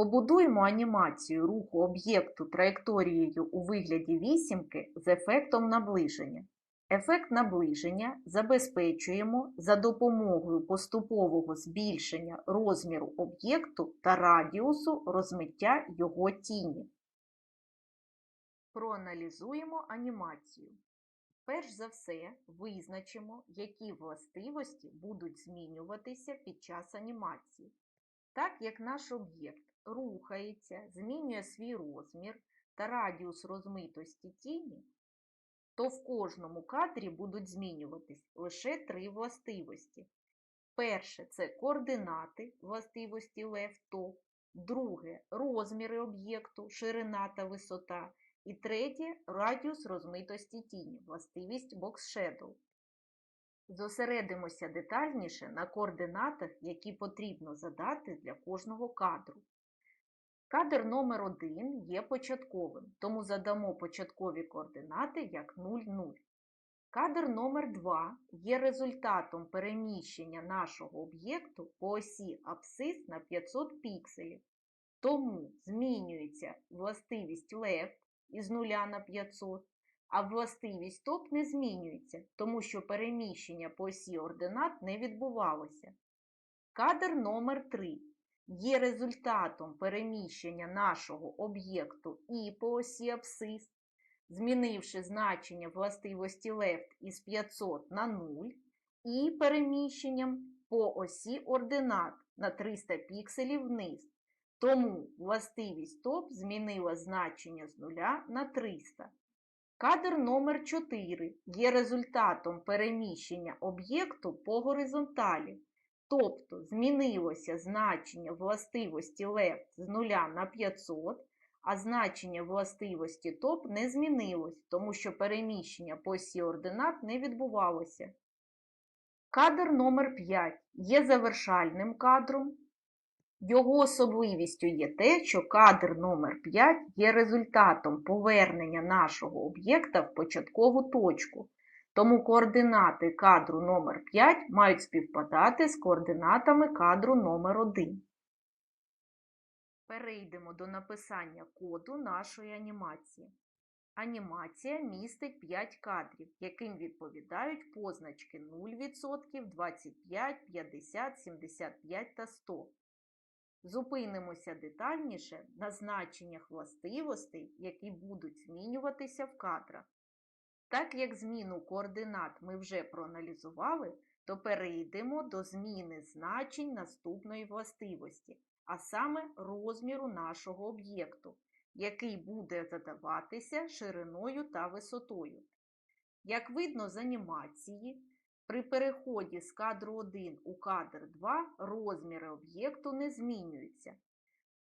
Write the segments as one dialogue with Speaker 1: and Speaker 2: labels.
Speaker 1: Побудуємо анімацію руху об'єкту траєкторією у вигляді вісімки з ефектом наближення. Ефект наближення забезпечуємо за допомогою поступового збільшення розміру об'єкту та радіусу розмиття його тіні. Проаналізуємо анімацію. Перш за все, визначимо, які властивості будуть змінюватися під час анімації. Так як наш об'єкт рухається, змінює свій розмір та радіус розмитості тіні, то в кожному кадрі будуть змінюватись лише три властивості. Перше це координати властивості top, друге розміри об'єкту, ширина та висота, і третє радіус розмитості тіні, властивість Box Shadow. Зосередимося детальніше на координатах, які потрібно задати для кожного кадру. Кадр номер 1 є початковим, тому задамо початкові координати як 0,0. Кадр номер 2 є результатом переміщення нашого об'єкту по осі абсцис на 500 пікселів. Тому змінюється властивість left із 0 на 500, а властивість топ не змінюється, тому що переміщення по осі ординат не відбувалося. Кадр номер 3 є результатом переміщення нашого об'єкту і по осі абсцис, змінивши значення властивості left із 500 на 0 і переміщенням по осі ординат на 300 пікселів вниз. Тому властивість топ змінила значення з 0 на 300. Кадр номер 4 є результатом переміщення об'єкту по горизонталі. Тобто змінилося значення властивості left з 0 на 500, а значення властивості топ не змінилось, тому що переміщення по осі ординат не відбувалося. Кадр номер 5 є завершальним кадром. Його особливістю є те, що кадр номер 5 є результатом повернення нашого об'єкта в початкову точку. Тому координати кадру номер 5 мають співпадати з координатами кадру номер 1. Перейдемо до написання коду нашої анімації. Анімація містить 5 кадрів, яким відповідають позначки 0%, 25, 50, 75 та 100. Зупинимося детальніше на значеннях властивостей, які будуть змінюватися в кадрах. Так як зміну координат ми вже проаналізували, то перейдемо до зміни значень наступної властивості, а саме розміру нашого об'єкту, який буде задаватися шириною та висотою. Як видно з анімації, при переході з кадру 1 у кадр 2 розміри об'єкту не змінюються.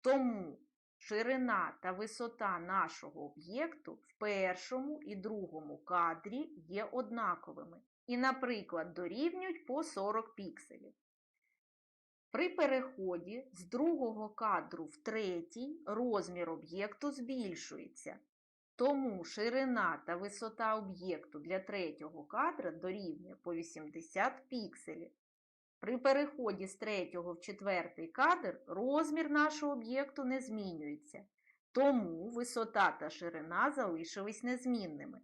Speaker 1: Тому ширина та висота нашого об'єкту в першому і другому кадрі є однаковими і, наприклад, дорівнюють по 40 пікселів. При переході з другого кадру в третій розмір об'єкту збільшується. Тому ширина та висота об'єкту для третього кадра дорівнює по 80 пікселів. При переході з третього в четвертий кадр розмір нашого об'єкту не змінюється, тому висота та ширина залишились незмінними.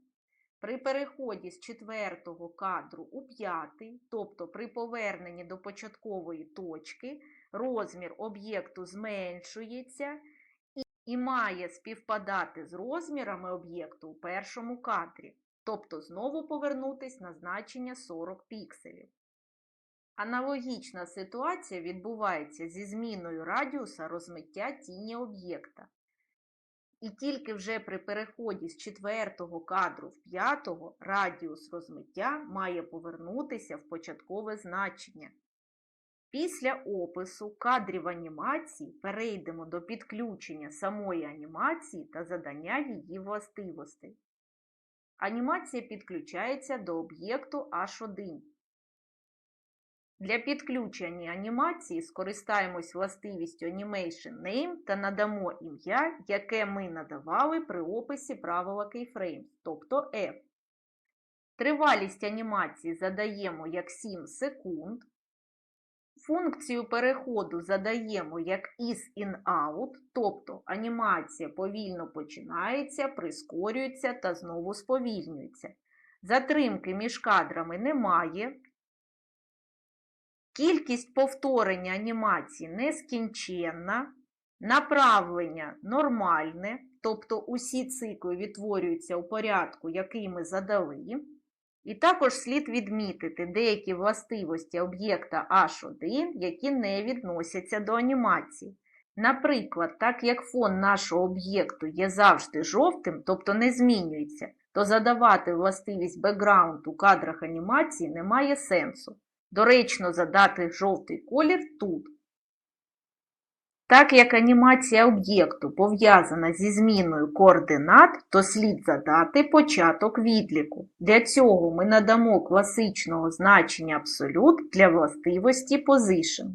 Speaker 1: При переході з четвертого кадру у п'ятий, тобто при поверненні до початкової точки, розмір об'єкту зменшується і має співпадати з розмірами об'єкту у першому кадрі, тобто знову повернутись на значення 40 пікселів. Аналогічна ситуація відбувається зі зміною радіуса розмиття тіні об'єкта. І тільки вже при переході з четвертого кадру в п'ятого радіус розмиття має повернутися в початкове значення. Після опису кадрів анімації перейдемо до підключення самої анімації та задання її властивостей. Анімація підключається до об'єкту H1. Для підключення анімації скористаємось властивістю Animation Name та надамо ім'я, яке ми надавали при описі правила Keyframes, тобто F. Тривалість анімації задаємо як 7 секунд. Функцію переходу задаємо як is-in-out, тобто анімація повільно починається, прискорюється та знову сповільнюється. Затримки між кадрами немає. Кількість повторення анімації нескінченна. Направлення нормальне, тобто усі цикли відтворюються у порядку, який ми задали. І також слід відмітити деякі властивості об'єкта H1, які не відносяться до анімації. Наприклад, так як фон нашого об'єкту є завжди жовтим, тобто не змінюється, то задавати властивість background у кадрах анімації немає сенсу. Доречно задати жовтий колір тут. Так як анімація об'єкту пов'язана зі зміною координат, то слід задати початок відліку. Для цього ми надамо класичного значення абсолют для властивості position.